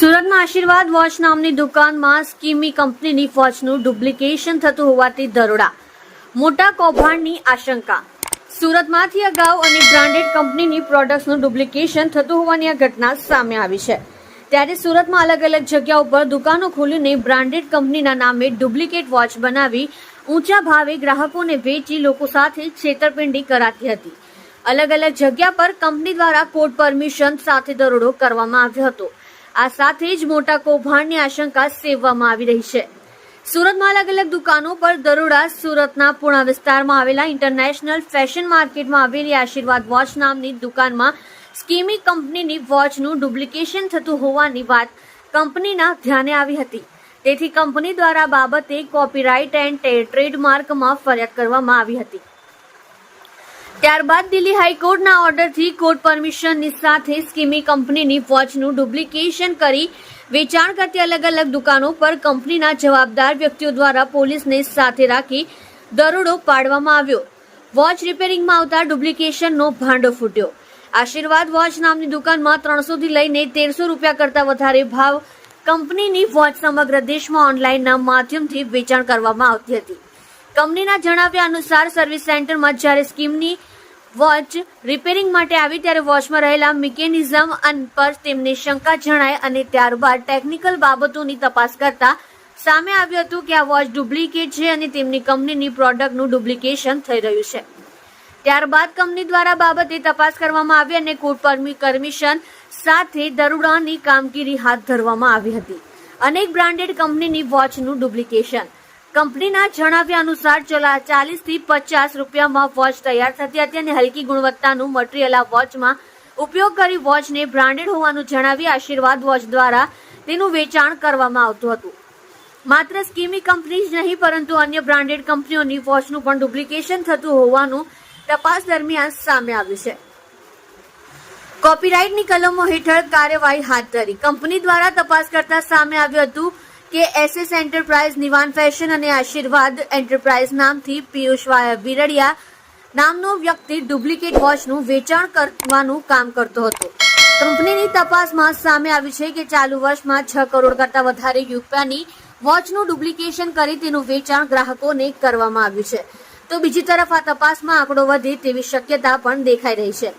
આશીર્વાદ વોચ નામની દુકાનમાં સ્કીમી કંપનીની વોચનું ડુપ્લિકેશન થતું હોવાથી દરોડા. મોટા કૌભાંડની આશંકા. સુરતમાંથી અગાઉ અને બ્રાન્ડેડ કંપનીની પ્રોડક્ટ્સનું ડુપ્લિકેશન થતું હોવાની આ ઘટના સામે આવી છે. ત્યારે સુરતમાં અલગ અલગ જગ્યા ઉપર દુકાનો ખોલીને બ્રાન્ડેડ કંપનીના નામે ડુપ્લિકેટ વોચ બનાવી ઊંચા ભાવે ગ્રાહકોને વેચી લોકો સાથે છેતરપિંડી કરાતી હતી. અલગ અલગ જગ્યા પર કંપની દ્વારા કોર્ટ પરમિશન સાથે દરોડો કરવામાં આવ્યો હતો. આ સાથે જ મોટા કૌભાંડની આશંકા સેવવામાં આવી રહી છે. સુરતમાં અલગ અલગ દુકાનો પર દરોડા સુરતના પૂર્ણા વિસ્તારમાં આવેલા ઇન્ટરનેશનલ ફેશન માર્કેટમાં આવેલી આશીર્વાદ વોચ નામની દુકાનમાં સ્કીમી કંપનીની વોચનું ડુપ્લિકેશન થતું હોવાની વાત કંપનીના ધ્યાને આવી હતી. તેથી કંપની દ્વારા બાબતે કોપીરાઇટ એન્ડ ટ્રેડમાર્કમાં ફરિયાદ કરવામાં આવી હતી. ત્યારબાદ દિલ્હી હાઈકોર્ટના ઓર્ડરથી કોર્ટ પરમિશનની સાથે સ્કીમી કંપનીની વોચનું ડુપ્લિકેશન કરી વેચાણ કરતી અલગ અલગ દુકાનો પર કંપનીના જવાબદાર વ્યક્તિઓ દ્વારા પોલીસને સાથે રાખી દરોડો પાડવામાં આવ્યો. વોચ રિપેરિંગમાં આવતા ડુપ્લિકેશનનો ભાંડો ફૂટ્યો. આશીર્વાદ વોચ નામની દુકાનમાં ત્રણસોથી લઈને તેરસો રૂપિયા કરતાં વધારે ભાવ કંપનીની વોચ સમગ્ર દેશમાં ઓનલાઈનના માધ્યમથી વેચાણ કરવામાં આવતી હતી. કંપનીના જણાવ્યા અનુસાર સર્વિસ સેન્ટરમાં જ્યારે સ્કીમની વોચ રિપેરિંગ માટે આવી ત્યારે વોચમાં રહેલા મિકેનિઝમ પર તેમને શંકા જણાય અને ત્યારબાદ ટેકનિકલ બાબતોની તપાસ કરતા સામે આવ્યું હતું કે આ વોચ ડુપ્લિકેટ છે અને તેમની કંપનીની પ્રોડક્ટનું ડુપ્લિકેશન થઈ રહ્યું છે. ત્યારબાદ કંપની દ્વારા બાબતે તપાસ કરવામાં આવી અને કોર્ટ પરમિશન સાથે દરોડાની કામગીરી હાથ ધરવામાં આવી હતી. અનેક બ્રાન્ડેડ કંપનીની વોચનું ડુપ્લિકેશન. કંપનીના જણાવ્યા અનુસાર, છેલ્લા ચાલીસથી પચાસ રૂપિયામાં વોચ તૈયાર થતી હતી અને હલકી ગુણવત્તાનું મટીરિયલ આ વોચમાં ઉપયોગ કરી વોચને બ્રાન્ડેડ હોવાનું જણાવી આશીર્વાદ વોચ દ્વારા તેનું વેચાણ કરવામાં આવતું હતું. માત્ર સ્કીમી કંપની જ નહીં, પરંતુ અન્ય બ્રાન્ડેડ કંપનીઓની વોચનું પણ ડુપ્લિકેશન થતું હોવાનું તપાસ દરમિયાન સામે આવ્યું છે. કોપીરાઇટની કલમો હેઠળ કાર્યવાહી હાથ ધરી. કંપની દ્વારા તપાસ કરતા સામે આવ્યું હતું કે એસએસ એન્ટરપ્રાઇઝ નિવાન ફેશન અને આશીર્વાદ એન્ટરપ્રાઇઝ નામથી પિયુષ વિરડિયા નામનો વ્યક્તિ ડુપ્લિકેટ વોચનું વેચાણ કરવાનું કામ કરતો હતો. કંપનીની તપાસમાં સામે આવ્યું છે કે ચાલુ વર્ષમાં છ કરોડ કરતા વધારે રૂપિયાની વોચનું ડુપ્લિકેશન કરી તેનું વેચાણ ગ્રાહકોને કરવામાં આવ્યું છે. તો બીજી તરફ આ તપાસમાં આંકડો વધે તેવી શક્યતા પણ દેખાઈ રહી છે.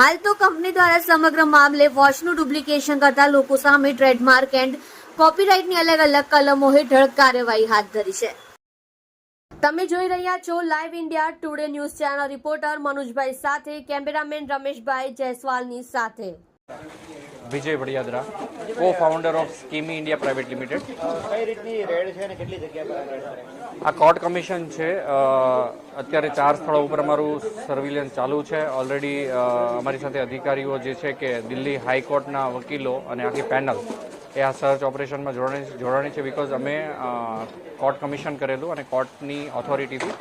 હાલ તો કંપની દ્વારા સમગ્ર મામલે વોચનું ડુપ્લિકેશન કરતા લોકો સામે ટ્રેડમાર્ક એન્ડ કોપીરાઇટની અલગ અલગ કલમો હેઠળ કાર્યવાહી હાથ ધરી છે. તમે જોઈ રહ્યા છો live India today news channel reporter મનુજભાઈ સાથે કેમેરામેન રમેશભાઈ જયસ્વાલની સાથે. Vijay Vadiyadara co founder of Skimi India private limited કઈ રીતની રેડ છે અને કેટલી જગ્યા પર આ કોર્ટ કમિશન છે અત્યારે ચાર સ્થળો ઉપર અમારું સર્વિલન્સ ચાલુ છે. ઓલરેડી અમારી સાથે અધિકારીઓ જે છે કે દિલ્હી હાઈકોર્ટના વકીલો અને આખી પેનલ એ આ સર્ચ ઓપરેશનમાં જોડાણી જોડાણી છે બિકોઝ અમે કોર્ટ કમિશન કરેલું અને કોર્ટની ઓથોરિટીથી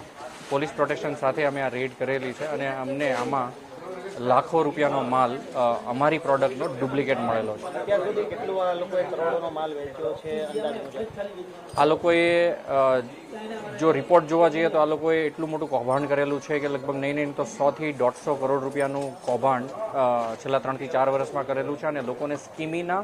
પોલીસ પ્રોટેક્શન સાથે અમે આ રેડ કરેલી છે અને અમને આમાં લાખો રૂપિયાનો માલ અમારી પ્રોડક્ટનો ડુપ્લિકેટ મળેલો છે. આ લોકોએ જો રિપોર્ટ જોવા જઈએ તો આ લોકોએ એટલું મોટું કૌભાંડ કરેલું છે કે લગભગ નહીં નહીં તો સોથી દોઢસો કરોડ રૂપિયાનું કૌભાંડ છેલ્લા ત્રણથી ચાર વર્ષમાં કરેલું છે અને લોકોને સ્કીમીના